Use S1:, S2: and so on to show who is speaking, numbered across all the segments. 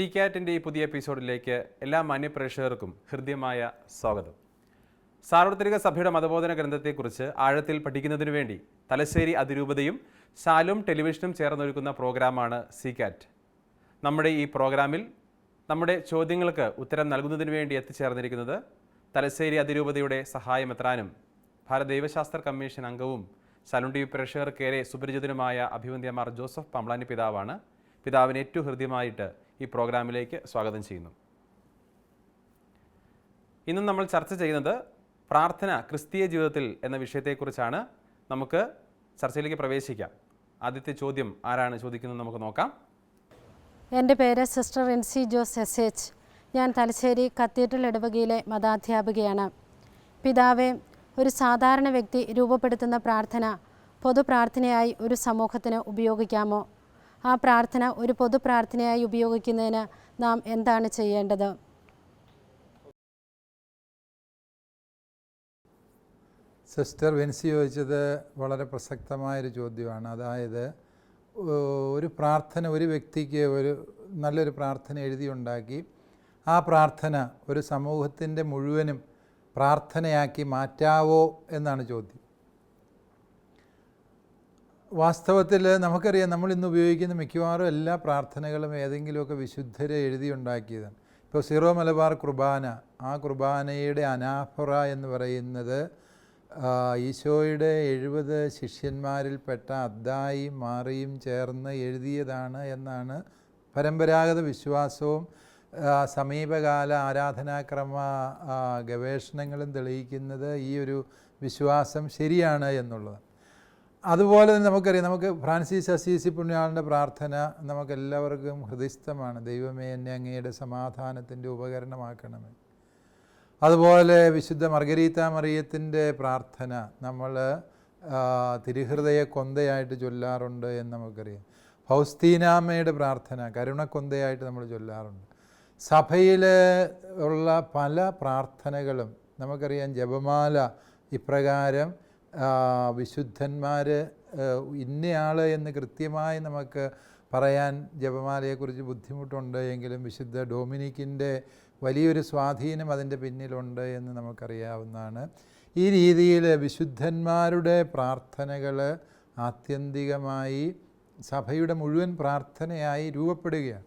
S1: C കാറ്റിന്റെ ഈ പുതിയ എപ്പിസോഡിലേക്ക് എല്ലാ മാന്യപ്രേക്ഷകർക്കും ഹൃദ്യമായ സ്വാഗതം. സാർവത്രിക സഭയുടെ മതബോധന ഗ്രന്ഥത്തെക്കുറിച്ച് ആഴത്തിൽ പഠിക്കുന്നതിനു വേണ്ടി തലശ്ശേരി അതിരൂപതയും ശാലും ടെലിവിഷനും ചേർന്നൊരുക്കുന്ന പ്രോഗ്രാമാണ് സി കാറ്റ് നമ്മുടെ ഈ പ്രോഗ്രാമിൽ നമ്മുടെ ചോദ്യങ്ങൾക്ക് ഉത്തരം നൽകുന്നതിന് വേണ്ടി എത്തിച്ചേർന്നിരിക്കുന്നത് തലശ്ശേരി അതിരൂപതയുടെ സഹായമെത്രാനും ഭാരത ദൈവശാസ്ത്ര കമ്മീഷൻ അംഗവും ശാലും ടി വി പ്രേക്ഷകർക്കേറെ സുപരിചിതനുമായ അഭിമന്ത്യമാർ ജോസഫ് പമ്പ്ലാനി പിതാവാണ്. പിതാവിനെ ഏറ്റവും ഹൃദ്യമായിട്ട് ഈ പ്രോഗ്രാമിലേക്ക് സ്വാഗതം ചെയ്യുന്നു. ഇന്ന് നമ്മൾ ചർച്ച ചെയ്യുന്നത് പ്രാർത്ഥന ക്രിസ്തീയ ജീവിതത്തിൽ എന്ന വിഷയത്തെക്കുറിച്ചാണ്. നമുക്ക് ചർച്ചയിലേക്ക് പ്രവേശിക്കാം. ആദ്യത്തെ ചോദ്യം ആരാണ് ചോദിക്കുന്നത് നമുക്ക് നോക്കാം.
S2: എന്റെ പേര് sister Ancy Jose S H. ഞാൻ തലശ്ശേരി കത്തീഡ്രൽ ഇടവകയിലെ മതാധ്യാപികയാണ്. പിതാവെ ഒരു സാധാരണ വ്യക്തി രൂപപ്പെടുത്തുന്ന പ്രാർത്ഥന പൊതുപ്രാർത്ഥനയായി ഒരു സമൂഹത്തിന് ഉപയോഗിക്കാമോ? ആ പ്രാർത്ഥന ഒരു പൊതു പ്രാർത്ഥനയായി ഉപയോഗിക്കുന്നതിന് നാം എന്താണ് ചെയ്യേണ്ടത്?
S3: സിസ്റ്റർ വെൻസി ചോദിച്ചത് വളരെ പ്രസക്തമായൊരു ചോദ്യമാണ്. അതായത് ഒരു പ്രാർത്ഥന ഒരു വ്യക്തിക്ക് ഒരു നല്ലൊരു പ്രാർത്ഥന എഴുതിയുണ്ടാക്കി ആ പ്രാർത്ഥന ഒരു സമൂഹത്തിന്റെ മുഴുവനും പ്രാർത്ഥനയാക്കി മാറ്റാവോ എന്നാണ് ചോദ്യം. വാസ്തവത്തിൽ നമുക്കറിയാം നമ്മൾ ഇന്ന് ഉപയോഗിക്കുന്ന മിക്കവാറും എല്ലാ പ്രാർത്ഥനകളും ഏതെങ്കിലുമൊക്കെ വിശുദ്ധരെ എഴുതിയുണ്ടാക്കിയതാണ് ഇപ്പോൾ സീറോ മലബാർ കുർബാന ആ കുർബാനയുടെ അനാഫറ എന്ന് പറയുന്നത് ഈശോയുടെ എഴുപത് ശിഷ്യന്മാരിൽപ്പെട്ട അദ്ദായും മാറിയും ചേർന്ന് എഴുതിയതാണ് എന്നാണ് പരമ്പരാഗത വിശ്വാസവും സമീപകാല ആരാധനാക്രമ ഗവേഷണങ്ങളും തെളിയിക്കുന്നത് ഈ ഒരു വിശ്വാസം ശരിയാണ് എന്നുള്ളത്. അതുപോലെ തന്നെ നമുക്കറിയാം നമുക്ക് ഫ്രാൻസിസ് അസീസി പുണ്യാളിന്റെ പ്രാർത്ഥന നമുക്കെല്ലാവർക്കും ഹൃദയസ്ഥമാണ്. ദൈവമേ എന്നെ അങ്ങയുടെ സമാധാനത്തിന്റെ ഉപകരണമാക്കണമേ. അതുപോലെ വിശുദ്ധ മർഗരീത്ത മറിയത്തിന്റെ പ്രാർത്ഥന നമ്മൾ തിരുഹൃദയ കൊന്തയായിട്ട് ചൊല്ലാറുണ്ട് എന്ന് നമുക്കറിയാം. ഫൗസ്തീനാമ്മയുടെ പ്രാർത്ഥന കരുണക്കൊന്തയായിട്ട് നമ്മൾ ചൊല്ലാറുണ്ട്. സഭയിൽ ഉള്ള പല പ്രാർത്ഥനകളും നമുക്കറിയാം ജപമാല ഇപ്രകാരം വിശുദ്ധന്മാർ ഇന്നയാൾ എന്ന് കൃത്യമായി നമുക്ക് പറയാൻ ജപമാലയെക്കുറിച്ച് ബുദ്ധിമുട്ടുണ്ട് എങ്കിലും വിശുദ്ധ ഡൊമിനിക്കിന്റെ വലിയൊരു സ്വാധീനം അതിന്റെ പിന്നിലുണ്ട് എന്ന് നമുക്കറിയാവുന്നതാണ്. ഈ രീതിയിൽ വിശുദ്ധന്മാരുടെ പ്രാർത്ഥനകൾ ആത്യന്തികമായി സഭയുടെ മുഴുവൻ പ്രാർത്ഥനയായി രൂപപ്പെടുകയാണ്.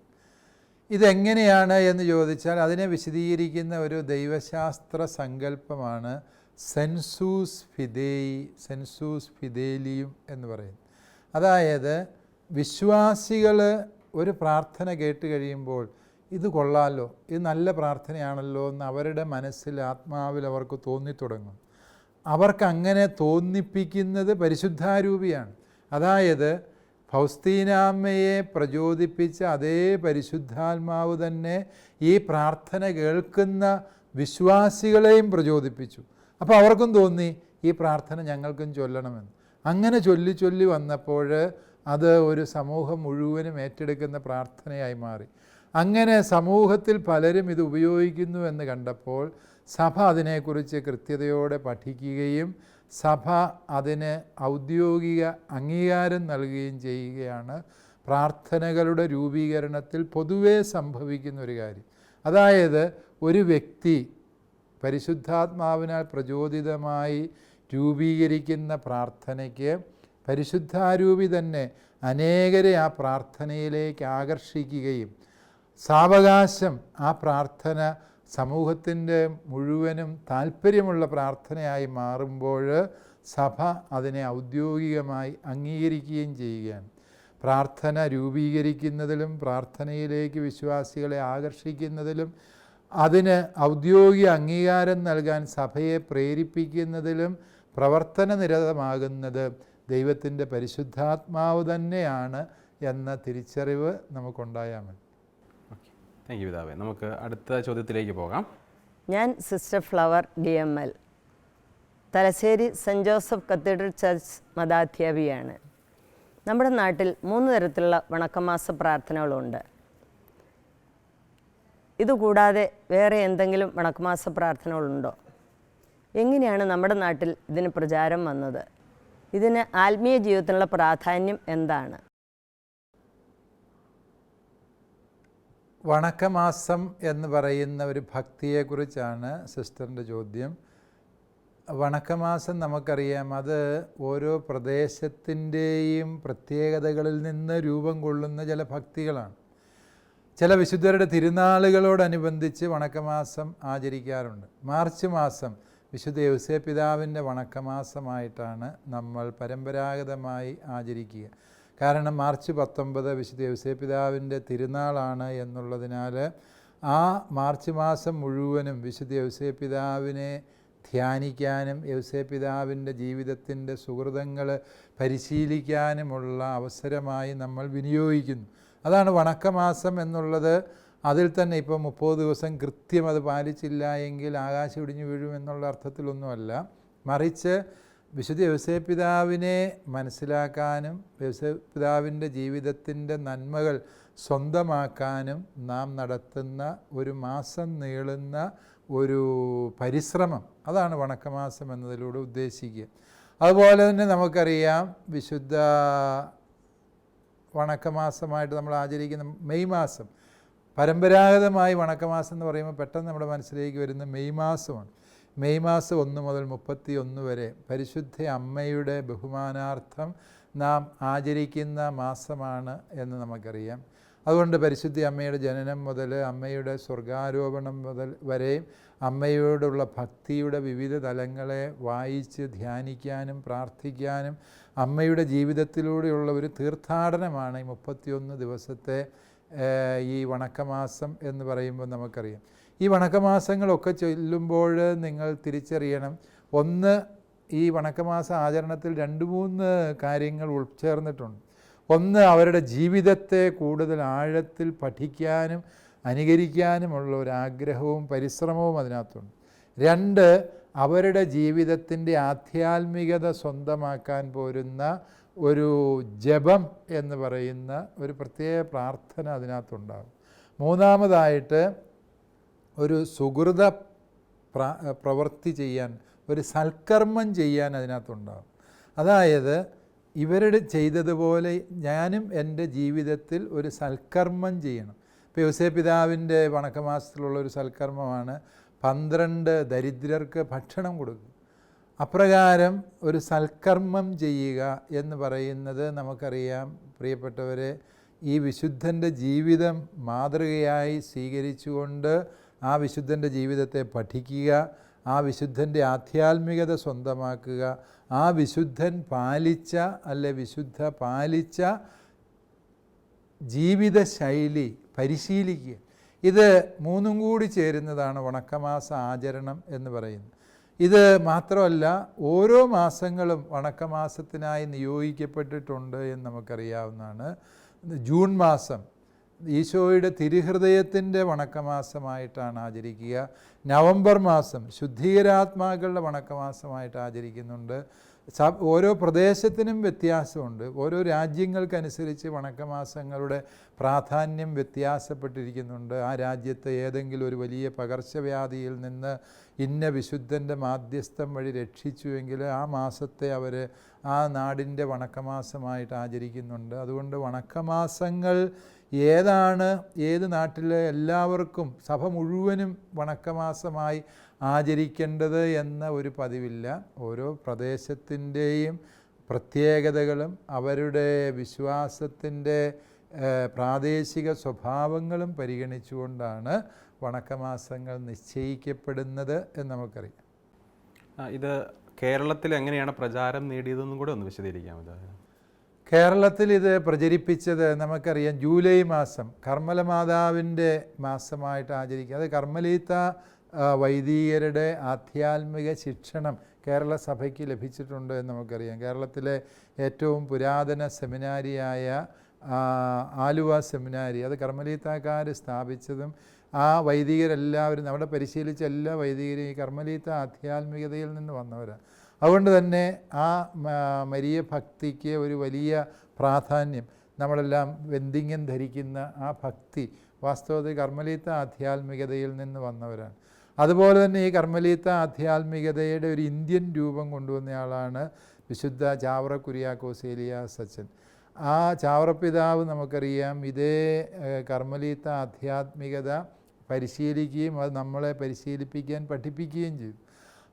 S3: ഇതെങ്ങനെയാണ് എന്ന് ചോദിച്ചാൽ അതിനെ വിശദീകരിക്കുന്ന ഒരു ദൈവശാസ്ത്ര സങ്കല്പമാണ് സെൻസൂസ് ഫിദേയി സെൻസൂസ് ഫിദേലിയും എന്ന് പറയും. അതായത് വിശ്വാസികൾ ഒരു പ്രാർത്ഥന കേട്ട് കഴിയുമ്പോൾ ഇത് കൊള്ളാമല്ലോ ഇത് നല്ല പ്രാർത്ഥനയാണല്ലോ എന്ന് അവരുടെ മനസ്സിൽ ആത്മാവിൽ അവർക്ക് തോന്നിത്തുടങ്ങും. അവർക്ക് അങ്ങനെ തോന്നിപ്പിക്കുന്നത് പരിശുദ്ധാരൂപിയാണ്. അതായത് ഫൗസ്തീനാമ്മയെ പ്രചോദിപ്പിച്ച അതേ പരിശുദ്ധാത്മാവ് തന്നെ ഈ പ്രാർത്ഥന കേൾക്കുന്ന വിശ്വാസികളെയും പ്രചോദിപ്പിച്ചു. അപ്പോൾ അവർക്കും തോന്നി ഈ പ്രാർത്ഥന ഞങ്ങൾക്കും ചൊല്ലണമെന്ന്. അങ്ങനെ ചൊല്ലി ചൊല്ലി വന്നപ്പോൾ അത് ഒരു സമൂഹം മുഴുവനും ഏറ്റെടുക്കുന്ന പ്രാർത്ഥനയായി മാറി. അങ്ങനെ സമൂഹത്തിൽ പലരും ഇത് ഉപയോഗിക്കുന്നു എന്ന് കണ്ടപ്പോൾ സഭ അതിനെക്കുറിച്ച് കൃത്യതയോടെ പഠിക്കുകയും സഭ അതിന് ഔദ്യോഗിക അംഗീകാരം നൽകുകയും ചെയ്യുകയാണ്. പ്രാർത്ഥനകളുടെ രൂപീകരണത്തിൽ പൊതുവേ സംഭവിക്കുന്ന ഒരു കാര്യം. അതായത് ഒരു വ്യക്തി പരിശുദ്ധാത്മാവിനാൽ പ്രചോദിതമായി രൂപീകരിക്കുന്ന പ്രാർത്ഥനയ്ക്ക് പരിശുദ്ധാരൂപി തന്നെ അനേകരെ ആ പ്രാർത്ഥനയിലേക്ക് ആകർഷിക്കുകയും സാവകാശം ആ പ്രാർത്ഥന സമൂഹത്തിന്റെ മുഴുവനും താല്പര്യമുള്ള പ്രാർത്ഥനയായി മാറുമ്പോൾ സഭ അതിനെ ഔദ്യോഗികമായി അംഗീകരിക്കുകയും ചെയ്യുകയാണ്. പ്രാർത്ഥന രൂപീകരിക്കുന്നതിലും പ്രാർത്ഥനയിലേക്ക് വിശ്വാസികളെ ആകർഷിക്കുന്നതിലും അതിന് ഔദ്യോഗിക അംഗീകാരം നൽകാൻ സഭയെ പ്രേരിപ്പിക്കുന്നതിലും പ്രവർത്തന നിരതമാകുന്നത് ദൈവത്തിന്റെ പരിശുദ്ധാത്മാവ് തന്നെയാണ് എന്ന തിരിച്ചറിവ് നമുക്കുണ്ടായാൽ മതി.
S1: ഓക്കെ താങ്ക് യു പിതാവേ. നമുക്ക് അടുത്ത ചോദ്യത്തിലേക്ക് പോകാം.
S4: ഞാൻ sister Flower D M L. Thalassery Saint Joseph cathedral church മതാധ്യാപികയാണ്. നമ്മുടെ നാട്ടിൽ മൂന്ന് തരത്തിലുള്ള വണക്കമാസ പ്രാർത്ഥനകളുണ്ട്. ഇതുകൂടാതെ വേറെ എന്തെങ്കിലും വണക്കുമാസ പ്രാർത്ഥനകളുണ്ടോ? എങ്ങനെയാണ് നമ്മുടെ നാട്ടിൽ ഇതിന് പ്രചാരം വന്നത്? ഇതിന് ആത്മീയ ജീവിതത്തിനുള്ള പ്രാധാന്യം എന്താണ്?
S3: വണക്കമാസം എന്ന് പറയുന്ന ഒരു ഭക്തിയെക്കുറിച്ചാണ് സിസ്റ്ററിന്റെ ചോദ്യം. വണക്കമാസം നമുക്കറിയാം അത് ഓരോ പ്രദേശത്തിന്റെയും പ്രത്യേകതകളിൽ നിന്ന് രൂപം കൊള്ളുന്ന ചില ഭക്തികളാണ്. ചില വിശുദ്ധരുടെ തിരുനാളുകളോടനുബന്ധിച്ച് വണക്കമാസം ആചരിക്കാറുണ്ട്. മാർച്ച് മാസം വിശുദ്ധ യൗസേ പിതാവിന്റെ വണക്കമാസമായിട്ടാണ് നമ്മൾ പരമ്പരാഗതമായി ആചരിക്കുക. കാരണം മാർച്ച് പത്തൊമ്പത് വിശുദ്ധ യൗസേ പിതാവിന്റെ തിരുനാളാണ് എന്നുള്ളതിനാൽ ആ മാർച്ച് മാസം മുഴുവനും വിശുദ്ധ യൗസേ പിതാവിനെ ധ്യാനിക്കാനും യൗസേ പിതാവിന്റെ ജീവിതത്തിന്റെ സുഹൃതങ്ങൾ പരിശീലിക്കാനുമുള്ള അവസരമായി നമ്മൾ വിനിയോഗിക്കുന്നു. അതാണ് വണക്കമാസം എന്നുള്ളത്. അതിൽ തന്നെ ഇപ്പോൾ മുപ്പത് ദിവസം കൃത്യം അത് പാലിച്ചില്ല എങ്കിൽ ആകാശം ഇടിഞ്ഞു വീഴും എന്നുള്ള അർത്ഥത്തിലൊന്നുമല്ല. മറിച്ച് വിശുദ്ധ വ്യവസായ പിതാവിനെ മനസ്സിലാക്കാനും വ്യവസായ പിതാവിന്റെ ജീവിതത്തിന്റെ നന്മകൾ സ്വന്തമാക്കാനും നാം നടത്തുന്ന ഒരു മാസം നീളുന്ന ഒരു പരിശ്രമം. അതാണ് വണക്കമാസം എന്നതിലൂടെ ഉദ്ദേശിക്കുക. അതുപോലെ തന്നെ നമുക്കറിയാം വിശുദ്ധ വണക്കമാസമായിട്ട് നമ്മൾ ആചരിക്കുന്ന മെയ് മാസം. പരമ്പരാഗതമായി വണക്കമാസം എന്ന് പറയുമ്പോൾ പെട്ടെന്ന് നമ്മുടെ മനസ്സിലേക്ക് വരുന്ന മെയ് മാസമാണ്. മെയ് മാസം ഒന്ന് മുതൽ മുപ്പത്തി ഒന്ന് വരെ പരിശുദ്ധ അമ്മയുടെ ബഹുമാനാർത്ഥം നാം ആചരിക്കുന്ന മാസമാണ് എന്ന് നമുക്കറിയാം. അതുകൊണ്ട് പരിശുദ്ധ അമ്മയുടെ ജനനം മുതൽ അമ്മയുടെ സ്വർഗാരോപണം മുതൽ വരെയും അമ്മയോടുള്ള ഭക്തിയുടെ വിവിധ തലങ്ങളെ വായിച്ച് ധ്യാനിക്കാനും പ്രാർത്ഥിക്കാനും അമ്മയുടെ ജീവിതത്തിലൂടെയുള്ള ഒരു തീർത്ഥാടനമാണ് ഈ മുപ്പത്തിയൊന്ന് ദിവസത്തെ ഈ വണക്കമാസം എന്ന് പറയുമ്പോൾ നമുക്കറിയാം. ഈ വണക്കമാസങ്ങളൊക്കെ ചൊല്ലുമ്പോൾ നിങ്ങൾ തിരിച്ചറിയണം. ഒന്ന് ഈ വണക്കമാസ ആചരണത്തിൽ രണ്ട് മൂന്ന് കാര്യങ്ങൾ ഉൾച്ചേർന്നിട്ടുണ്ട്. ഒന്ന് അവരുടെ ജീവിതത്തെ കൂടുതൽ ആഴത്തിൽ പഠിക്കാനും അനുകരിക്കാനുമുള്ള ഒരു ആഗ്രഹവും പരിശ്രമവും അതിനകത്തുണ്ട്. രണ്ട് അവരുടെ ജീവിതത്തിന്റെ ആധ്യാത്മികത സ്വന്തമാക്കാൻ പോരുന്ന ഒരു ജപം എന്ന് പറയുന്ന ഒരു പ്രത്യേക പ്രാർത്ഥന അതിനകത്തുണ്ടാകും. മൂന്നാമതായിട്ട് ഒരു സുഹൃത പ്ര പ്രവൃത്തി ചെയ്യാൻ ഒരു സൽക്കർമ്മം ചെയ്യാൻ അതിനകത്തുണ്ടാകും. അതായത് ഇവരുടെ ചെയ്തതുപോലെ ഞാനും എന്റെ ജീവിതത്തിൽ ഒരു സൽക്കർമ്മം ചെയ്യണം. ഇപ്പോൾ യോസേ പിതാവിന്റെ വണക്കമാസത്തിലുള്ള ഒരു സൽക്കർമ്മമാണ്. പന്ത്രണ്ട് ദരിദ്രർക്ക് ഭക്ഷണം കൊടുക്കുക അപ്രകാരം ഒരു സൽക്കർമ്മം ചെയ്യുക എന്ന് പറയുന്നത് നമുക്കറിയാം. പ്രിയപ്പെട്ടവരെ ഈ വിശുദ്ധന്റെ ജീവിതം മാതൃകയായി സ്വീകരിച്ചുകൊണ്ട് ആ വിശുദ്ധന്റെ ജീവിതത്തെ പഠിക്കുക ആ വിശുദ്ധന്റെ ആധ്യാത്മികത സ്വന്തമാക്കുക ആ വിശുദ്ധൻ പാലിച്ച അല്ലെ വിശുദ്ധ പാലിച്ച ജീവിതശൈലി പരിശീലിക്കുക. ഇത് മൂന്നും കൂടി ചേരുന്നതാണ് വണക്കമാസ ആചരണം എന്ന് പറയുന്നത്. ഇത് മാത്രമല്ല ഓരോ മാസങ്ങളും വണക്കമാസത്തിനായി നിയോഗിക്കപ്പെട്ടിട്ടുണ്ട് എന്ന് നമുക്കറിയാവുന്നതാണ്. ജൂൺ മാസം ഈശോയുടെ തിരുഹൃദയത്തിന്റെ വണക്കമാസമായിട്ടാണ് ആചരിക്കുക. നവംബർ മാസം ശുദ്ധീകരാത്മാക്കളുടെ വണക്കമാസമായിട്ട് ആചരിക്കുന്നുണ്ട്. ഓരോ പ്രദേശത്തിനും വ്യത്യാസമുണ്ട്. ഓരോ രാജ്യങ്ങൾക്കനുസരിച്ച് വണക്കമാസങ്ങളുടെ പ്രാധാന്യം വ്യത്യാസപ്പെട്ടിരിക്കുന്നുണ്ട്. ആ രാജ്യത്തെ ഏതെങ്കിലും ഒരു വലിയ പകർച്ചവ്യാധിയിൽ നിന്ന് ഇന്ന വിശുദ്ധന്റെ മാധ്യസ്ഥം വഴി രക്ഷിച്ചുവെങ്കിൽ ആ മാസത്തെ അവർ ആ നാടിന്റെ വണക്കമാസമായിട്ട് ആചരിക്കുന്നുണ്ട്. അതുകൊണ്ട് വണക്കമാസങ്ങൾ ഏതാണ് ഏത് നാട്ടിലെ എല്ലാവർക്കും സഭ മുഴുവനും വണക്കമാസമായി ആചരിക്കേണ്ടത് എന്ന ഒരു പതിവില്ല. ഓരോ പ്രദേശത്തിന്റെയും പ്രത്യേകതകളും അവരുടെ വിശ്വാസത്തിന്റെ പ്രാദേശിക സ്വഭാവങ്ങളും പരിഗണിച്ചുകൊണ്ടാണ് വണക്കമാസങ്ങൾ നിശ്ചയിക്കപ്പെടുന്നത് എന്ന് നമുക്കറിയാം.
S1: ഇത് കേരളത്തിൽ എങ്ങനെയാണ് പ്രചാരം നേടിയതെന്നും കൂടെ ഒന്ന് വിശദീകരിക്കാമോ?
S3: കേരളത്തിൽ ഇത് പ്രചരിപ്പിച്ചത് നമുക്കറിയാം ജൂലൈ മാസം കർമ്മല മാതാവിന്റെ മാസമായിട്ട് ആചരിക്കുക. അത് കർമ്മലീത്ത വൈദികരുടെ ആധ്യാത്മിക ശിക്ഷണം കേരള സഭയ്ക്ക് ലഭിച്ചിട്ടുണ്ട് എന്ന് നമുക്കറിയാം. കേരളത്തിലെ ഏറ്റവും പുരാതന സെമിനാരിയായ ആലുവ സെമിനാരി അത് കർമ്മലീത്താക്കാർ സ്ഥാപിച്ചതും ആ വൈദികരെല്ലാവരും അവിടെ പരിശീലിച്ച എല്ലാ വൈദികരും ഈ കർമ്മലീത്ത ആധ്യാത്മികതയിൽ നിന്ന് വന്നവരാണ് അതുകൊണ്ട് തന്നെ ആ മരിയ ഭക്തിക്ക് ഒരു വലിയ പ്രാധാന്യം. നമ്മളെല്ലാം വെന്തിങ്ങൻ ധരിക്കുന്ന ആ ഭക്തി വാസ്തവത്തിൽ കർമ്മലീത്ത ആധ്യാത്മികതയിൽ നിന്ന് വന്നവരാണ്. അതുപോലെ തന്നെ ഈ കർമ്മലീത്ത ആധ്യാത്മികതയുടെ ഒരു ഇന്ത്യൻ രൂപം കൊണ്ടുവന്നയാളാണ് വിശുദ്ധ ചാവറ കുര്യാക്കോസ് ഏലിയാസ് സച്ചൻ. ആ ചാവറപ്പിതാവ് നമുക്കറിയാം ഇതേ കർമ്മലീത്ത ആധ്യാത്മികത പരിശീലിക്കുകയും അത് നമ്മളെ പരിശീലിപ്പിക്കാൻ പഠിപ്പിക്കുകയും ചെയ്തു.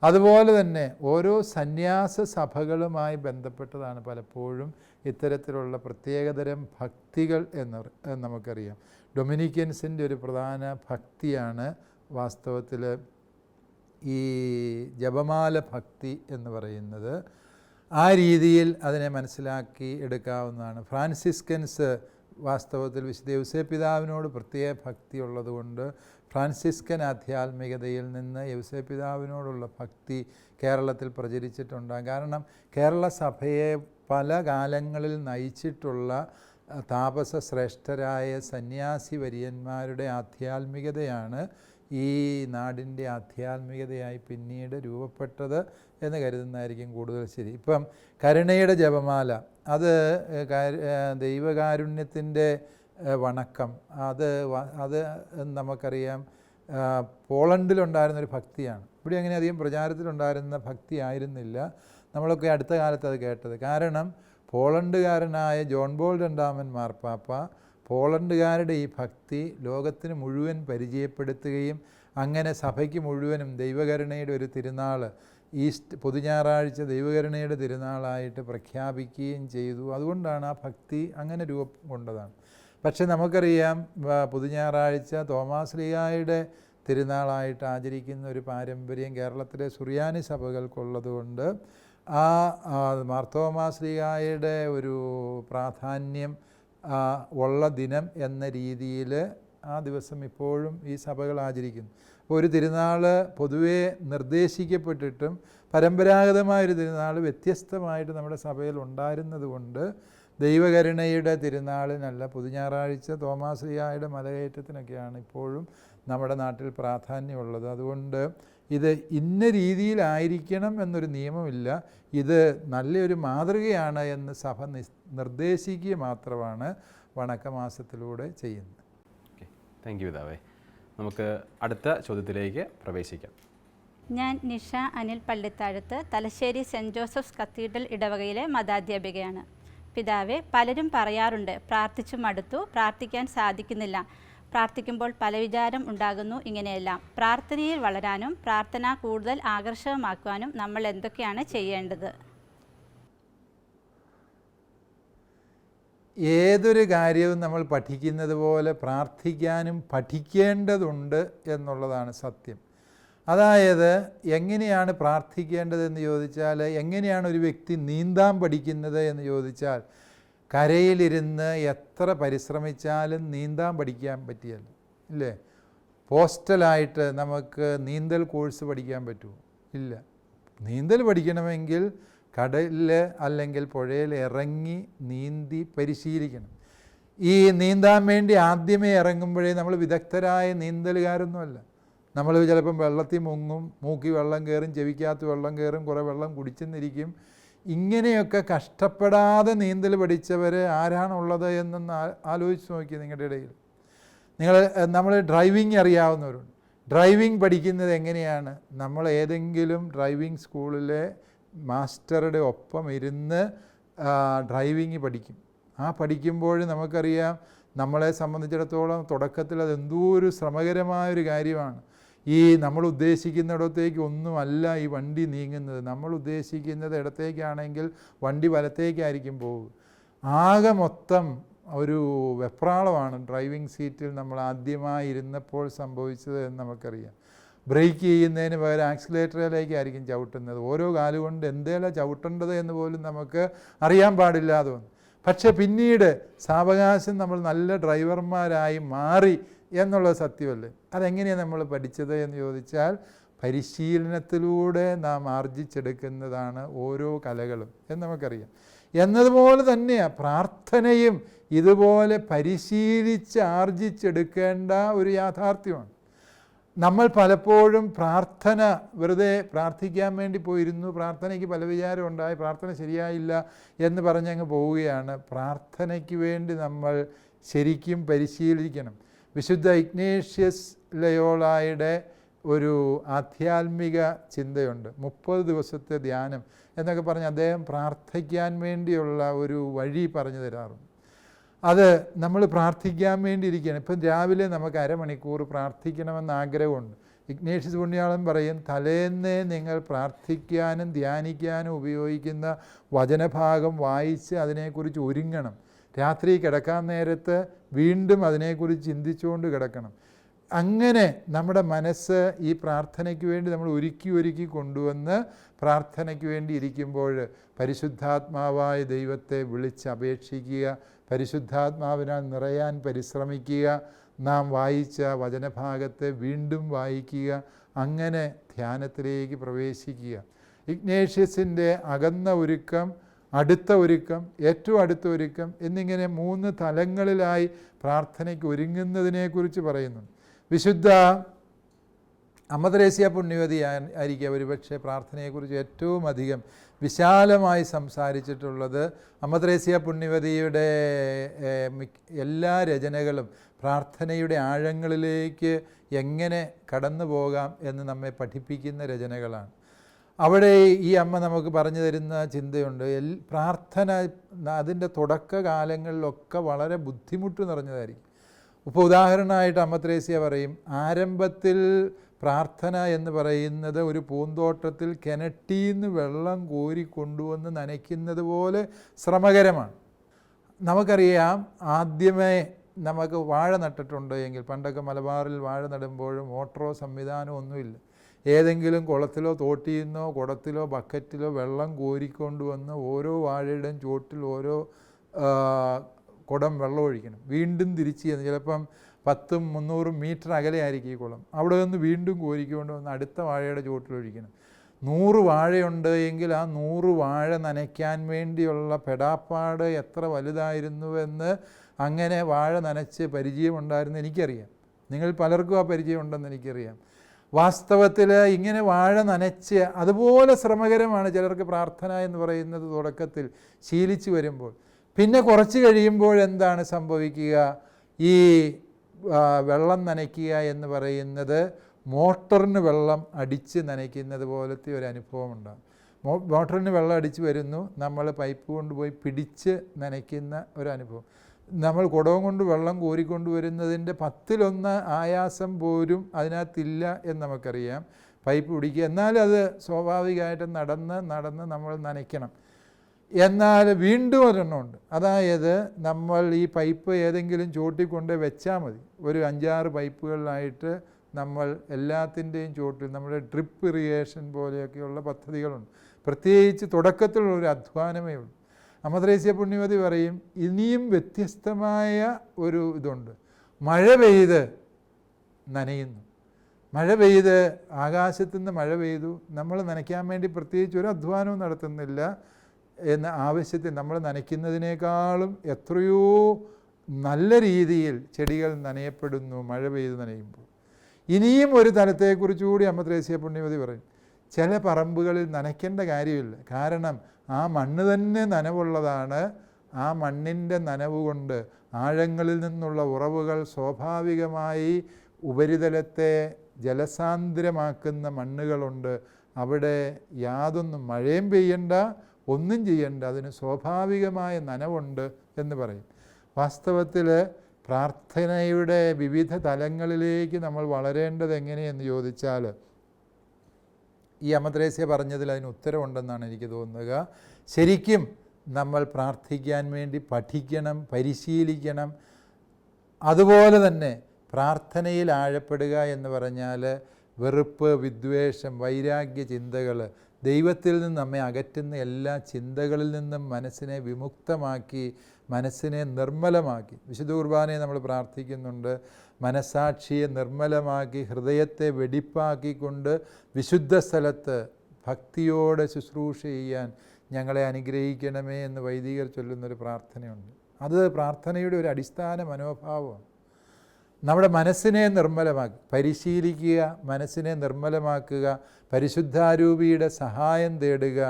S3: അതുപോലെ തന്നെ ഓരോ സന്യാസ സഭകളുമായി ബന്ധപ്പെട്ടതാണ് പലപ്പോഴും ഇത്തരത്തിലുള്ള പ്രത്യേകതരം ഭക്തികൾ എന്ന് നമുക്കറിയാം. ഡൊമിനിക്കൻസിന്റെ ഒരു പ്രധാന ഭക്തിയാണ് വാസ്തവത്തിൽ ഈ ജപമാല ഭക്തി എന്ന് പറയുന്നത് ആ രീതിയിൽ അതിനെ മനസ്സിലാക്കി എടുക്കാവുന്നതാണ്. ഫ്രാൻസിസ്കൻസ് വാസ്തവത്തിൽ വിശുദ്ധ യൗസേ പിതാവിനോട് പ്രത്യേക ഭക്തി ഉള്ളതുകൊണ്ട് ഫ്രാൻസിസ്കൻ ആധ്യാത്മികതയിൽ നിന്ന് യൗസേ പിതാവിനോടുള്ള ഭക്തി കേരളത്തിൽ പ്രചരിച്ചിട്ടുണ്ടാകും. കാരണം കേരള സഭയെ പല കാലങ്ങളിൽ നയിച്ചിട്ടുള്ള താപസ ശ്രേഷ്ഠരായ സന്യാസി വര്യന്മാരുടെ ആധ്യാത്മികതയാണ് ഈ നാടിന്റെ ആധ്യാത്മികതയായി പിന്നീട് രൂപപ്പെട്ടത് എന്ന് കരുതുന്നതായിരിക്കും കൂടുതൽ ശരി. ഇപ്പം കരുണയുടെ ജപമാല അത് ദൈവകാരുണ്യത്തിന്റെ വണക്കം അത് അത് നമുക്കറിയാം പോളണ്ടിലുണ്ടായിരുന്നൊരു ഭക്തിയാണ്. ഇവിടെ അങ്ങനെ അധികം പ്രചാരത്തിലുണ്ടായിരുന്ന ഭക്തി ആയിരുന്നില്ല. നമ്മളൊക്കെ അടുത്ത കാലത്ത് അത് കേട്ടത്. കാരണം പോളണ്ടുകാരനായ ജോൺ ബോൾ രണ്ടാമൻ മാർപ്പാപ്പ പോളണ്ടുകാരുടെ ഈ ഭക്തി ലോകത്തിന് മുഴുവൻ പരിചയപ്പെടുത്തുകയും അങ്ങനെ സഭയ്ക്ക് മുഴുവനും ദൈവകരുണയുടെ ഒരു തിരുനാൾ ഈസ്റ്റ് പൊതുഞാറാഴ്ച ദൈവകരുണയുടെ തിരുനാളായിട്ട് പ്രഖ്യാപിക്കുകയും ചെയ്തു. അതുകൊണ്ടാണ് ആ ഭക്തി അങ്ങനെ രൂപം കൊണ്ടതാണ്. പക്ഷെ നമുക്കറിയാം പൊതുഞാറാഴ്ച തോമാശ്ലീഹായുടെ തിരുനാളായിട്ട് ആചരിക്കുന്ന ഒരു പാരമ്പര്യം കേരളത്തിലെ സുറിയാനി സഭകൾക്കുള്ളതുകൊണ്ട് ആ മാർത്തോമാശ്ലീഹായുടെ ഒരു പ്രാധാന്യം ഉള്ള ദിനം എന്ന രീതിയിൽ ആ ദിവസം ഇപ്പോഴും ഈ സഭകൾ ആചരിക്കുന്നു. അപ്പോൾ ഒരു തിരുനാൾ പൊതുവേ നിർദ്ദേശിക്കപ്പെട്ടിട്ടും പരമ്പരാഗതമായൊരു തിരുനാൾ വ്യത്യസ്തമായിട്ട് നമ്മുടെ സഭയിൽ ഉണ്ടായിരുന്നത് കൊണ്ട് ദൈവകരുണയുടെ തിരുനാളിനല്ല പുതുഞായറാഴ്ച തോമാശ്രീയായുടെ മലകയറ്റത്തിനൊക്കെയാണ് ഇപ്പോഴും നമ്മുടെ നാട്ടിൽ പ്രാധാന്യമുള്ളത്. അതുകൊണ്ട് ഇത് ഇന്ന രീതിയിലായിരിക്കണം എന്നൊരു നിയമമില്ല. ഇത് നല്ലൊരു മാതൃകയാണ് എന്ന് സഭ നി നിർദ്ദേശിക്കുക മാത്രമാണ് വണക്കമാസത്തിലൂടെ ചെയ്യുന്നത്.
S1: ഓക്കെ. താങ്ക് യു പിതാവേ. നമുക്ക് അടുത്ത ചോദ്യത്തിലേക്ക് പ്രവേശിക്കാം.
S5: ഞാൻ Nisha Anil Pallithazhathu Thalassery Saint Joseph's cathedral ഇടവകയിലെ മതാധ്യാപികയാണ്. പിതാവെ പലരും പറയാറുണ്ട് പ്രാർത്ഥിച്ചു മടുത്തു പ്രാർത്ഥിക്കാൻ സാധിക്കുന്നില്ല. പ്രാർത്ഥിക്കുമ്പോൾ പല വിചാരം ഉണ്ടാകുന്നു ഇങ്ങനെയെല്ലാം. പ്രാർത്ഥനയിൽ വളരാനും പ്രാർത്ഥന കൂടുതൽ ആകർഷകമാക്കുവാനും നമ്മൾ എന്തൊക്കെയാണ് ചെയ്യേണ്ടത്?
S3: ഏതൊരു കാര്യവും നമ്മൾ പഠിക്കുന്നത് പോലെ പ്രാർത്ഥിക്കാനും പഠിക്കേണ്ടതുണ്ട് എന്നുള്ളതാണ് സത്യം. അതായത് എങ്ങനെയാണ് പ്രാർത്ഥിക്കേണ്ടതെന്ന് ചോദിച്ചാൽ എങ്ങനെയാണ് ഒരു വ്യക്തി നീന്താൻ പഠിക്കുന്നത് എന്ന് ചോദിച്ചാൽ കരയിലിരുന്ന് എത്ര പരിശ്രമിച്ചാലും നീന്താൻ പഠിക്കാൻ പറ്റിയല്ല ഇല്ലേ? പോസ്റ്റലായിട്ട് നമുക്ക് നീന്തൽ കോഴ്സ് പഠിക്കാൻ പറ്റുമോ? ഇല്ല. നീന്തൽ പഠിക്കണമെങ്കിൽ കടലിൽ അല്ലെങ്കിൽ പുഴയിൽ ഇറങ്ങി നീന്തി പരിശീലിക്കണം. ഈ നീന്താൻ വേണ്ടി ആദ്യമേ ഇറങ്ങുമ്പോഴേ നമ്മൾ വിദഗ്ധരായ നീന്തലുകാരൊന്നുമല്ല നമ്മൾ ചിലപ്പം വെള്ളത്തിൽ മുങ്ങും മൂക്കി വെള്ളം കയറും ചെവിക്കാത്ത വെള്ളം കയറും കുറേ വെള്ളം കുടിച്ചെന്നിരിക്കും. ഇങ്ങനെയൊക്കെ കഷ്ടപ്പെടാതെ നീന്തൽ പഠിച്ചവർ ആരാണുള്ളത് എന്നൊന്ന് ആലോചിച്ച് നോക്കി നിങ്ങളുടെ ഇടയിൽ. നിങ്ങൾ നമ്മൾ ഡ്രൈവിംഗ് അറിയാവുന്നവരുണ്ട്. ഡ്രൈവിംഗ് പഠിക്കുന്നത് എങ്ങനെയാണ്? നമ്മൾ ഏതെങ്കിലും ഡ്രൈവിംഗ് സ്കൂളിലെ മാസ്റ്ററുടെ ഒപ്പം ഇരുന്ന് ഡ്രൈവിംഗ് പഠിക്കും. ആ പഠിക്കുമ്പോൾ നമുക്കറിയാം നമ്മളെ സംബന്ധിച്ചിടത്തോളം തുടക്കത്തിൽ അത് എന്തോ ഒരു ശ്രമകരമായൊരു കാര്യമാണ്. ഈ നമ്മൾ ഉദ്ദേശിക്കുന്നിടത്തേക്ക് ഒന്നുമല്ല ഈ വണ്ടി നീങ്ങുന്നത്. നമ്മൾ ഉദ്ദേശിക്കുന്നത് ഇടത്തേക്കാണെങ്കിൽ വണ്ടി വലത്തേക്കായിരിക്കും പോകുക ആകെ മൊത്തം ഒരു വെപ്രാളമാണ് ഡ്രൈവിംഗ് സീറ്റിൽ നമ്മൾ ആദ്യമായി ഇരുന്നപ്പോൾ സംഭവിച്ചത് എന്ന് നമുക്കറിയാം. ബ്രേക്ക് ചെയ്യുന്നതിന് പകരം ആക്സിലേറ്ററിലേക്കായിരിക്കും ചവിട്ടുന്നത്. ഓരോ കാലുകൊണ്ട് എന്തേലാണ് ചവിട്ടേണ്ടത് എന്ന് പോലും നമുക്ക് അറിയാൻ പാടില്ലാതെ പക്ഷേ പിന്നീട് സാവകാശം നമ്മൾ നല്ല ഡ്രൈവർമാരായി മാറി എന്നുള്ളത് സത്യമല്ലേ? അതെങ്ങനെയാണ് നമ്മൾ പഠിച്ചത് എന്ന് ചോദിച്ചാൽ പരിശീലനത്തിലൂടെ നാം ആർജിച്ചെടുക്കുന്നതാണ് ഓരോ കലകളും എന്ന് നമുക്കറിയാം. എന്നതുപോലെ തന്നെയാണ് പ്രാർത്ഥനയും ഇതുപോലെ പരിശീലിച്ച് ആർജിച്ചെടുക്കേണ്ട ഒരു യാഥാർത്ഥ്യമാണ്. നമ്മൾ പലപ്പോഴും പ്രാർത്ഥന വെറുതെ പ്രാർത്ഥിക്കാൻ വേണ്ടി പോയിരുന്നു പ്രാർത്ഥനയ്ക്ക് പല വിചാരം ഉണ്ടായി പ്രാർത്ഥന ശരിയായില്ല എന്ന് പറഞ്ഞങ്ങ് പോവുകയാണ്. പ്രാർത്ഥനയ്ക്ക് വേണ്ടി നമ്മൾ ശരിക്കും പരിശീലിക്കണം. വിശുദ്ധ ഇഗ്നേഷ്യസ് ലയോളായുടെ ഒരു ആധ്യാത്മിക ചിന്തയുണ്ട്. മുപ്പത് ദിവസത്തെ ധ്യാനം എന്നൊക്കെ പറഞ്ഞ് അദ്ദേഹം പ്രാർത്ഥിക്കാൻ വേണ്ടിയുള്ള ഒരു വഴി പറഞ്ഞു തരാറുണ്ട്. അത് നമ്മൾ പ്രാർത്ഥിക്കാൻ വേണ്ടിയിരിക്കുകയാണ്. ഇപ്പം രാവിലെ നമുക്ക് അരമണിക്കൂർ പ്രാർത്ഥിക്കണമെന്ന് ആഗ്രഹമുണ്ട്. ഇഗ്നേഷ്യസ് പുണ്യാളൻ പറയും തലേന്നേ നിങ്ങൾ പ്രാർത്ഥിക്കാനും ധ്യാനിക്കാനും ഉപയോഗിക്കുന്ന വചനഭാഗം വായിച്ച് അതിനെക്കുറിച്ച് ഒരുങ്ങണം. രാത്രി കിടക്കാൻ നേരത്ത് വീണ്ടും അതിനെക്കുറിച്ച് ചിന്തിച്ചുകൊണ്ട് കിടക്കണം. അങ്ങനെ നമ്മുടെ മനസ്സ് ഈ പ്രാർത്ഥനയ്ക്ക് വേണ്ടി നമ്മൾ ഒരുക്കി ഒരുക്കി കൊണ്ടുവന്ന് പ്രാർത്ഥനയ്ക്ക് വേണ്ടി ഇരിക്കുമ്പോൾ പരിശുദ്ധാത്മാവായ ദൈവത്തെ വിളിച്ച് അപേക്ഷിക്കുക പരിശുദ്ധാത്മാവിനാൽ നിറയാൻ പരിശ്രമിക്കുക നാം വായിച്ച വചനഭാഗത്തെ വീണ്ടും വായിക്കുക അങ്ങനെ ധ്യാനത്തിലേക്ക് പ്രവേശിക്കുക. ഇഗ്നേഷ്യസിന്റെ അകന്ന ഒരുക്കം അടുത്ത ഒരുക്കം ഏറ്റവും അടുത്ത ഒരുക്കം എന്നിങ്ങനെ മൂന്ന് തലങ്ങളിലായി പ്രാർത്ഥനയ്ക്ക് ഒരുങ്ങുന്നതിനെക്കുറിച്ച് പറയുന്നു. വിശുദ്ധ അമദ്രേസ്യ പുണ്യവതി ആയിരിക്കുക ഒരുപക്ഷെ പ്രാർത്ഥനയെക്കുറിച്ച് ഏറ്റവും അധികം വിശാലമായി സംസാരിച്ചിട്ടുള്ളത് അമദ്രേസ്യ പുണ്യവതിയുടെ എല്ലാ രചനകളും പ്രാർത്ഥനയുടെ ആഴങ്ങളിലേക്ക് എങ്ങനെ കടന്നു പോകാം എന്ന് നമ്മെ പഠിപ്പിക്കുന്ന രചനകളാണ്. അവിടെ ഈ അമ്മ നമുക്ക് പറഞ്ഞു തരുന്ന ചിന്തയുണ്ട്. എൽ പ്രാർത്ഥന അതിന്റെ തുടക്കകാലങ്ങളിലൊക്കെ വളരെ ബുദ്ധിമുട്ട് നിറഞ്ഞതായിരിക്കും. ഇപ്പോൾ ഉദാഹരണമായിട്ട് അമ്മ ത്രേസ്യ പറയും ആരംഭത്തിൽ പ്രാർത്ഥന എന്ന് പറയുന്നത് ഒരു പൂന്തോട്ടത്തിൽ കിണറ്റിന്ന് വെള്ളം കോരി കൊണ്ടുവന്ന് നനയ്ക്കുന്നത് പോലെ ശ്രമകരമാണ്. നമുക്കറിയാം ആദ്യമേ നമുക്ക് വാഴ നട്ടിട്ടുണ്ട് എങ്കിൽ പണ്ടൊക്കെ മലബാറിൽ വാഴ നടുമ്പോൾ മോട്ടറോ സംവിധാനമോ ഒന്നുമില്ല. ഏതെങ്കിലും കുളത്തിലോ തോട്ടിയിൽ നിന്നോ കുടത്തിലോ ബക്കറ്റിലോ വെള്ളം കോരിക്കൊണ്ടുവന്ന് ഓരോ വാഴയുടെയും ചുവട്ടിൽ ഓരോ കുടം വെള്ളം ഒഴിക്കണം. വീണ്ടും തിരിച്ച് ചെന്ന് ചിലപ്പം പത്തും മുന്നൂറും മീറ്റർ അകലെ ആയിരിക്കും ഈ കുളം. അവിടെ നിന്ന് വീണ്ടും കോരിക്കൊണ്ട് വന്ന് അടുത്ത വാഴയുടെ ചുവട്ടിൽ ഒഴിക്കണം. നൂറ് വാഴയുണ്ട് എങ്കിൽ ആ നൂറ് വാഴ നനയ്ക്കാൻ വേണ്ടിയുള്ള പെടാപ്പാട് എത്ര വലുതായിരുന്നുവെന്ന് അങ്ങനെ വാഴ നനച്ച് പരിചയമുണ്ടായിരുന്നു എനിക്കറിയാം. നിങ്ങൾ പലർക്കും ആ പരിചയമുണ്ടെന്ന് എനിക്കറിയാം. വാസ്തവത്തിൽ ഇങ്ങനെ വാഴ നനച്ച് അതുപോലെ ശ്രമകരമാണ് ചിലർക്ക് പ്രാർത്ഥന എന്ന് പറയുന്നത് തുടക്കത്തിൽ ശീലിച്ചു വരുമ്പോൾ. പിന്നെ കുറച്ച് കഴിയുമ്പോൾ എന്താണ് സംഭവിക്കുക? ഈ വെള്ളം നനയ്ക്കുക എന്ന് പറയുന്നത് മോട്ടറിന് വെള്ളം അടിച്ച് നനയ്ക്കുന്നത് പോലത്തെ ഒരു അനുഭവം ഉണ്ടാകും മോ മോട്ടറിന് വെള്ളം അടിച്ച് വരുന്നു. നമ്മൾ പൈപ്പ് കൊണ്ടുപോയി പിടിച്ച് നനയ്ക്കുന്ന ഒരു അനുഭവം. നമ്മൾ കുടവും കൊണ്ട് വെള്ളം കോരിക്കൊണ്ട് വരുന്നതിന്റെ പത്തിലൊന്ന് ആയാസം പോലും അതിനകത്തില്ല എന്ന് നമുക്കറിയാം. പൈപ്പ് പിടിക്കുക. എന്നാലും അത് സ്വാഭാവികമായിട്ട് നടന്ന് നടന്ന് നമ്മൾ നനയ്ക്കണം. എന്നാൽ വീണ്ടും ഒരെണ്ണമുണ്ട് അതായത് നമ്മൾ ഈ പൈപ്പ് ഏതെങ്കിലും ചോട്ടിക്കൊണ്ട് വെച്ചാൽ മതി. ഒരു അഞ്ചാറ് പൈപ്പുകളിലായിട്ട് നമ്മൾ എല്ലാത്തിന്റെയും ചോട്ടിൽ നമ്മുടെ ഡ്രിപ്പ് ഇറിഗേഷൻ പോലെയൊക്കെയുള്ള പദ്ധതികളുണ്ട്. പ്രത്യേകിച്ച് തുടക്കത്തിലുള്ള ഒരു അധ്വാനമേ ഉള്ളൂ. അമദ്രേസ്യ പുണ്യവതി പറയും ഇനിയും വ്യത്യസ്തമായ ഒരു ഇതുണ്ട്. മഴ പെയ്ത് നനയുന്നു. മഴ പെയ്ത് ആകാശത്തു നിന്ന് മഴ പെയ്തു. നമ്മൾ നനയ്ക്കാൻ വേണ്ടി പ്രത്യേകിച്ച് ഒരു അധ്വാനവും നടത്തുന്നില്ല എന്ന ആവശ്യത്തിൽ നമ്മൾ നനയ്ക്കുന്നതിനേക്കാളും എത്രയോ നല്ല രീതിയിൽ ചെടികൾ നനയപ്പെടുന്നു മഴ പെയ്ത് നനയുമ്പോൾ. ഇനിയും ഒരു തലത്തെക്കുറിച്ചുകൂടി അമ്മ ത്രേസ്യ പുണ്യവതി പറയും. ചില പറമ്പുകളിൽ നനയ്ക്കേണ്ട കാര്യമില്ല. കാരണം ആ മണ്ണ് തന്നെ നനവുള്ളതാണ്. ആ മണ്ണിന്റെ നനവ് കൊണ്ട് ആഴങ്ങളിൽ നിന്നുള്ള ഉറവുകൾ സ്വാഭാവികമായി ഉപരിതലത്തെ ജലസാന്ദ്രമാക്കുന്ന മണ്ണുകളുണ്ട്. അവിടെ യാതൊന്നും മഴയും പെയ്യണ്ട ഒന്നും ചെയ്യണ്ട അതിന് സ്വാഭാവികമായ നനവുണ്ട് എന്ന് പറയും. വാസ്തവത്തിൽ പ്രാർത്ഥനയുടെ വിവിധ തലങ്ങളിലേക്ക് നമ്മൾ വളരേണ്ടത് എങ്ങനെയെന്ന് ചോദിച്ചാൽ ഈ അമദ്രേസ്യ പറഞ്ഞതിൽ അതിന് ഉത്തരവുണ്ടെന്നാണ് എനിക്ക് തോന്നുക. ശരിക്കും നമ്മൾ പ്രാർത്ഥിക്കാൻ വേണ്ടി പഠിക്കണം പരിശീലിക്കണം. അതുപോലെ തന്നെ പ്രാർത്ഥനയിൽ ആഴപ്പെടുക എന്ന് പറഞ്ഞാൽ വെറുപ്പ് വിദ്വേഷം വൈരാഗ്യ ചിന്തകൾ ദൈവത്തിൽ നിന്ന് നമ്മെ അകറ്റുന്ന എല്ലാ ചിന്തകളിൽ നിന്നും മനസ്സിനെ വിമുക്തമാക്കി മനസ്സിനെ നിർമ്മലമാക്കി. വിശുദ്ധ കുർബാനയെ നമ്മൾ പ്രാർത്ഥിക്കുന്നുണ്ട്. മനസാക്ഷിയെ നിർമ്മലമാക്കി ഹൃദയത്തെ വെടിപ്പാക്കിക്കൊണ്ട് വിശുദ്ധ സ്ഥലത്ത് ഭക്തിയോടെ ശുശ്രൂഷ ചെയ്യാൻ ഞങ്ങളെ അനുഗ്രഹിക്കണമേ എന്ന് വൈദികർ ചൊല്ലുന്നൊരു പ്രാർത്ഥനയുണ്ട്. അത് പ്രാർത്ഥനയുടെ ഒരു അടിസ്ഥാന മനോഭാവമാണ്. നമ്മുടെ മനസ്സിനെ നിർമ്മലമാക്കി പരിശീലിക്കുക മനസ്സിനെ നിർമ്മലമാക്കുക പരിശുദ്ധാരൂപിയുടെ സഹായം തേടുക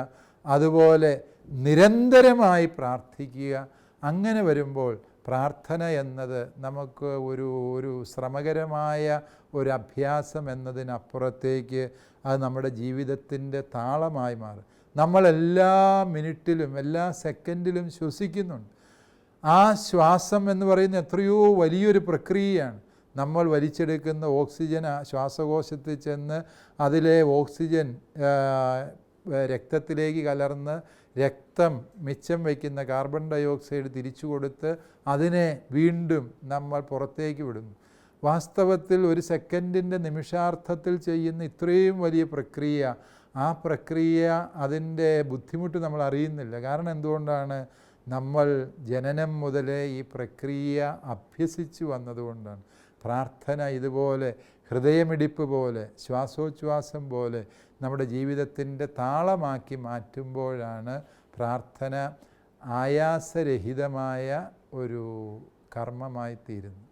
S3: അതുപോലെ നിരന്തരമായി പ്രാർത്ഥിക്കുക അങ്ങനെ വരുമ്പോൾ പ്രാർത്ഥന എന്നത് നമുക്ക് ഒരു ഒരു ശ്രമകരമായ ഒരു അഭ്യാസം എന്നതിനപ്പുറത്തേക്ക് അത് നമ്മുടെ ജീവിതത്തിന്റെ താളമായി മാറും. നമ്മളെല്ലാ മിനിറ്റിലും എല്ലാ സെക്കൻഡിലും ശ്വസിക്കുന്നുണ്ട്. ആ ശ്വാസം എന്ന് പറയുന്ന എത്രയോ വലിയൊരു പ്രക്രിയയാണ്. നമ്മൾ വലിച്ചെടുക്കുന്ന ഓക്സിജൻ ശ്വാസകോശത്തിൽ ചെന്ന് അതിലെ ഓക്സിജൻ രക്തത്തിലേക്ക് കലർന്ന് രക്തം മിച്ചം വയ്ക്കുന്ന കാർബൺ ഡയോക്സൈഡ് തിരിച്ചു കൊടുത്ത് അതിനെ വീണ്ടും നമ്മൾ പുറത്തേക്ക് വിടുന്നു. വാസ്തവത്തിൽ ഒരു സെക്കൻഡിന്റെ നിമിഷാർത്ഥത്തിൽ ചെയ്യുന്ന ഇത്രയും വലിയ പ്രക്രിയ ആ പ്രക്രിയ അതിന്റെ ബുദ്ധിമുട്ട് നമ്മൾ അറിയുന്നില്ല. കാരണം എന്തുകൊണ്ടാണ്? നമ്മൾ ജനനം മുതലേ ഈ പ്രക്രിയ അഭ്യസിച്ചു വന്നതുകൊണ്ടാണ്. പ്രാർത്ഥന ഇതുപോലെ ഹൃദയമിടിപ്പ് പോലെ ശ്വാസോച്ഛ്വാസം പോലെ നമ്മുടെ ജീവിതത്തിന്റെ താളമാക്കി മാറ്റുമ്പോഴാണ് പ്രാർത്ഥന ആയാസരഹിതമായ ഒരു കർമ്മമായി തീരുന്നത്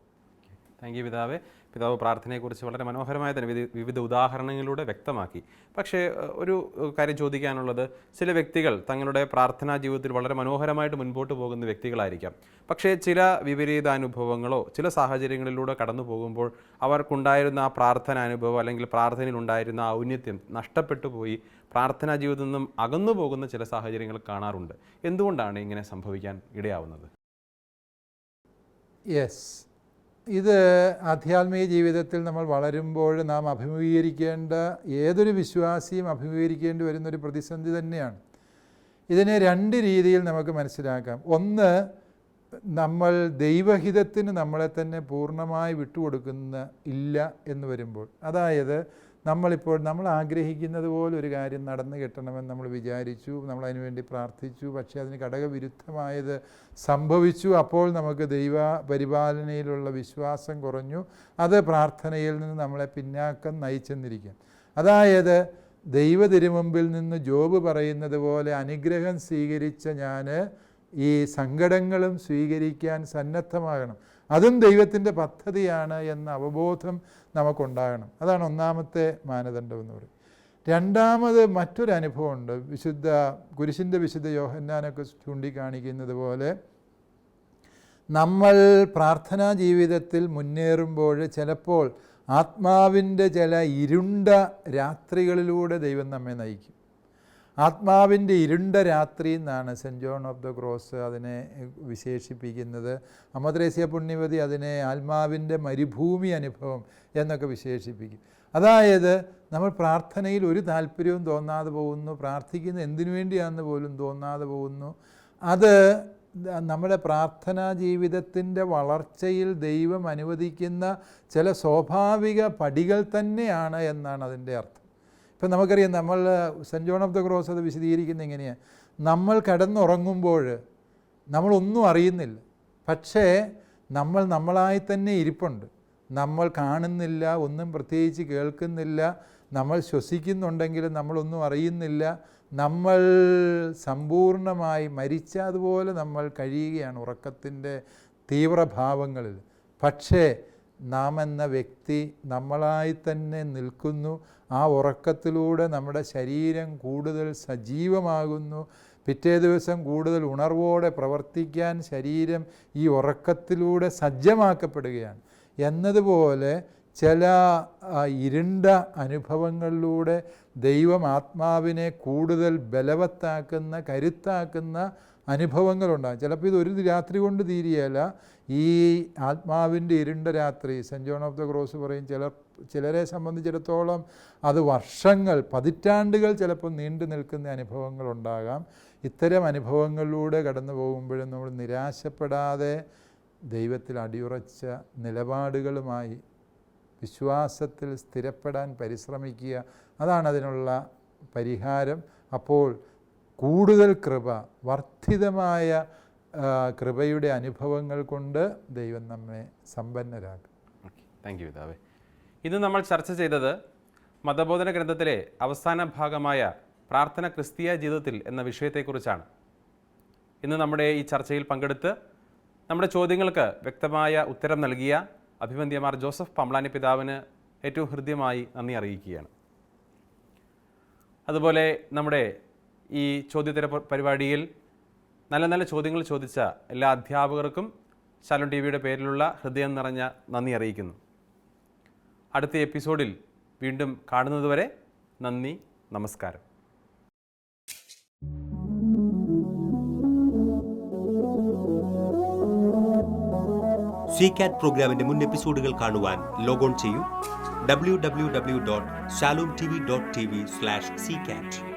S1: താങ്ക് യു പിതാവ്. പിതാവ് പ്രാർത്ഥനയെക്കുറിച്ച് വളരെ മനോഹരമായ തന്നെ വിധി- വിവിധ ഉദാഹരണങ്ങളിലൂടെ വ്യക്തമാക്കി. പക്ഷേ ഒരു കാര്യം ചോദിക്കാനുള്ളത് ചില വ്യക്തികൾ തങ്ങളുടെ പ്രാർത്ഥനാ ജീവിതത്തിൽ വളരെ മനോഹരമായിട്ട് മുൻപോട്ട് പോകുന്ന വ്യക്തികളായിരിക്കാം. പക്ഷേ ചില വിപരീതാനുഭവങ്ങളോ ചില സാഹചര്യങ്ങളിലൂടെ കടന്നു പോകുമ്പോൾ അവർക്കുണ്ടായിരുന്ന ആ പ്രാർത്ഥന അനുഭവം അല്ലെങ്കിൽ പ്രാർത്ഥനയിൽ ഉണ്ടായിരുന്ന ആ ഔന്നത്യം നഷ്ടപ്പെട്ടു പോയി. പ്രാർത്ഥനാ ജീവിതത്തിൽ നിന്നും അകന്നു പോകുന്ന ചില സാഹചര്യങ്ങൾ കാണാറുണ്ട്. എന്തുകൊണ്ടാണ് ഇങ്ങനെ സംഭവിക്കാൻ ഇടയാവുന്നത്?
S3: യെസ് ഇത് ആധ്യാത്മിക ജീവിതത്തിൽ നമ്മൾ വളരുമ്പോൾ നാം അഭിമുഖീകരിക്കേണ്ട ഏതൊരു വിശ്വാസിയും അഭിമുഖീകരിക്കേണ്ടി വരുന്നൊരു പ്രതിസന്ധി തന്നെയാണ്. ഇതിനെ രണ്ട് രീതിയിൽ നമുക്ക് മനസ്സിലാക്കാം. ഒന്ന് നമ്മൾ ദൈവഹിതത്തിന് നമ്മളെ തന്നെ പൂർണമായി വിട്ടുകൊടുക്കുന്ന ഇല്ല എന്ന് വരുമ്പോൾ അതായത് നമ്മളിപ്പോൾ നമ്മൾ ആഗ്രഹിക്കുന്നത് പോലെ ഒരു കാര്യം നടന്നു കിട്ടണമെന്ന് നമ്മൾ വിചാരിച്ചു നമ്മൾ അതിനു വേണ്ടി പ്രാർത്ഥിച്ചു പക്ഷേ അതിന് ഘടകവിരുദ്ധമായത് സംഭവിച്ചു അപ്പോൾ നമുക്ക് ദൈവ പരിപാലനയിലുള്ള വിശ്വാസം കുറഞ്ഞു അത് പ്രാർത്ഥനയിൽ നിന്ന് നമ്മളെ പിന്നാക്കം നയിച്ചെന്നിരിക്കും. അതായത് ദൈവ തിരുമുമ്പിൽ നിന്ന് ജോബ് പറയുന്നത് പോലെ അനുഗ്രഹം സ്വീകരിച്ച ഞാൻ ഈ സങ്കടങ്ങളും സ്വീകരിക്കാൻ സന്നദ്ധമാകണം. അതും ദൈവത്തിന്റെ പദ്ധതിയാണ് എന്ന അവബോധം നമുക്കുണ്ടാകണം. അതാണ് ഒന്നാമത്തെ മാനദണ്ഡം എന്ന് പറയും. രണ്ടാമത് മറ്റൊരു അനുഭവമുണ്ട്. വിശുദ്ധ കുരിശിന്റെ വിശുദ്ധ യോഹന്നാനൊക്കെ ചൂണ്ടിക്കാണിക്കുന്നത് പോലെ നമ്മൾ പ്രാർത്ഥനാ ജീവിതത്തിൽ മുന്നേറുമ്പോൾ ചിലപ്പോൾ ആത്മാവിന്റെ ചില ഇരുണ്ട രാത്രികളിലൂടെ ദൈവം നമ്മെ നയിക്കും. ആത്മാവിന്റെ ഇരുണ്ട രാത്രി എന്നാണ് Saint John of the Cross അതിനെ വിശേഷിപ്പിക്കുന്നത്. അമദ്രേസ്യ പുണ്യവതി അതിനെ ആത്മാവിന്റെ മരുഭൂമി അനുഭവം എന്നൊക്കെ വിശേഷിപ്പിക്കും. അതായത് നമ്മൾ പ്രാർത്ഥനയിൽ ഒരു താല്പര്യവും തോന്നാതെ പോകുന്നു പ്രാർത്ഥിക്കുന്ന എന്തിനു വേണ്ടിയാണെന്ന് പോലും തോന്നാതെ പോകുന്നു. അത് നമ്മുടെ പ്രാർത്ഥനാ ജീവിതത്തിന്റെ വളർച്ചയിൽ ദൈവം അനുവദിക്കുന്ന ചില സ്വാഭാവിക പടികൾ തന്നെയാണ് എന്നാണ് അതിന്റെ അർത്ഥം. ഇപ്പം നമുക്കറിയാം നമ്മൾ Saint John of the Cross അത് വിശദീകരിക്കുന്ന എങ്ങനെയാണ് നമ്മൾ കിടന്നുറങ്ങുമ്പോൾ നമ്മളൊന്നും അറിയുന്നില്ല. പക്ഷേ നമ്മൾ നമ്മളായി തന്നെ ഇരിപ്പുണ്ട്. നമ്മൾ കാണുന്നില്ല ഒന്നും പ്രത്യേകിച്ച് കേൾക്കുന്നില്ല നമ്മൾ ശ്വസിക്കുന്നുണ്ടെങ്കിലും നമ്മളൊന്നും അറിയുന്നില്ല. നമ്മൾ സമ്പൂർണമായി മരിച്ചതുപോലെ നമ്മൾ കഴിയുകയാണ് ഉറക്കത്തിന്റെ തീവ്രഭാവങ്ങളിൽ. പക്ഷേ നാം എന്ന വ്യക്തി നമ്മളായി തന്നെ നിൽക്കുന്നു. ആ ഉറക്കത്തിലൂടെ നമ്മുടെ ശരീരം കൂടുതൽ സജീവമാകുന്നു. പിറ്റേ ദിവസം കൂടുതൽ ഉണർവോടെ പ്രവർത്തിക്കാൻ ശരീരം ഈ ഉറക്കത്തിലൂടെ സജ്ജമാക്കപ്പെടുകയാണ്. എന്നതുപോലെ ചില ഇരുണ്ട അനുഭവങ്ങളിലൂടെ ദൈവം ആത്മാവിനെ കൂടുതൽ ബലവത്താക്കുന്ന കരുത്താക്കുന്ന അനുഭവങ്ങളുണ്ടാകും. ചിലപ്പോൾ ഇത് ഒരു രാത്രി കൊണ്ട് തീരുകയല്ല. ഈ ആത്മാവിന്റെ ഇരുണ്ട രാത്രി Saint John of the Cross പറയും ചിലർ ചിലരെ സംബന്ധിച്ചിടത്തോളം അത് വർഷങ്ങൾ പതിറ്റാണ്ടുകൾ ചിലപ്പോൾ നീണ്ടു നിൽക്കുന്ന അനുഭവങ്ങളുണ്ടാകാം. ഇത്തരം അനുഭവങ്ങളിലൂടെ കടന്നു പോകുമ്പോഴും നമ്മൾ നിരാശപ്പെടാതെ ദൈവത്തിൽ അടിയുറച്ച നിലപാടുകളുമായി വിശ്വാസത്തിൽ സ്ഥിരപ്പെടാൻ പരിശ്രമിക്കുക അതാണ് അതിനുള്ള പരിഹാരം. അപ്പോൾ കൂടുതൽ കൃപ വർദ്ധിതമായ കൃപയുടെ അനുഭവങ്ങൾ കൊണ്ട് ദൈവം നമ്മെ സമ്പന്നരാക്കും.
S1: താങ്ക് യു പിതാവേ. ഇന്ന് നമ്മൾ ചർച്ച ചെയ്തത് മതബോധന ഗ്രന്ഥത്തിലെ അവസാന ഭാഗമായ പ്രാർത്ഥന ക്രിസ്തീയ ജീവിതത്തിൽ എന്ന വിഷയത്തെക്കുറിച്ചാണ്. ഇന്ന് നമ്മുടെ ഈ ചർച്ചയിൽ പങ്കെടുത്ത് നമ്മുടെ ചോദ്യങ്ങൾക്ക് വ്യക്തമായ ഉത്തരം നൽകിയ അഭിമന്യമാർ ജോസഫ് പമ്ലാനി പിതാവിന് ഏറ്റവും ഹൃദ്യമായി നന്ദി അറിയിക്കുകയാണ്. അതുപോലെ നമ്മുടെ ഈ ചോദ്യോത്തര പരിപാടിയിൽ നല്ല നല്ല ചോദ്യങ്ങൾ ചോദിച്ച എല്ലാ അധ്യാപകർക്കും ശാലോൺ ടി വിയുടെ പേരിലുള്ള ഹൃദയം നിറഞ്ഞ നന്ദി അറിയിക്കുന്നു. അടുത്ത എപ്പിസോഡിൽ വീണ്ടും കാണുന്നതുവരെ നന്ദി നമസ്കാരം.
S6: സി കാറ്റ് പ്രോഗ്രാമിന്റെ മുൻ എപ്പിസോഡുകൾ കാണുവാൻ ലോഗോൺ ചെയ്യൂ. W W W dot Shalom T V dot T V slash C കാറ്റ്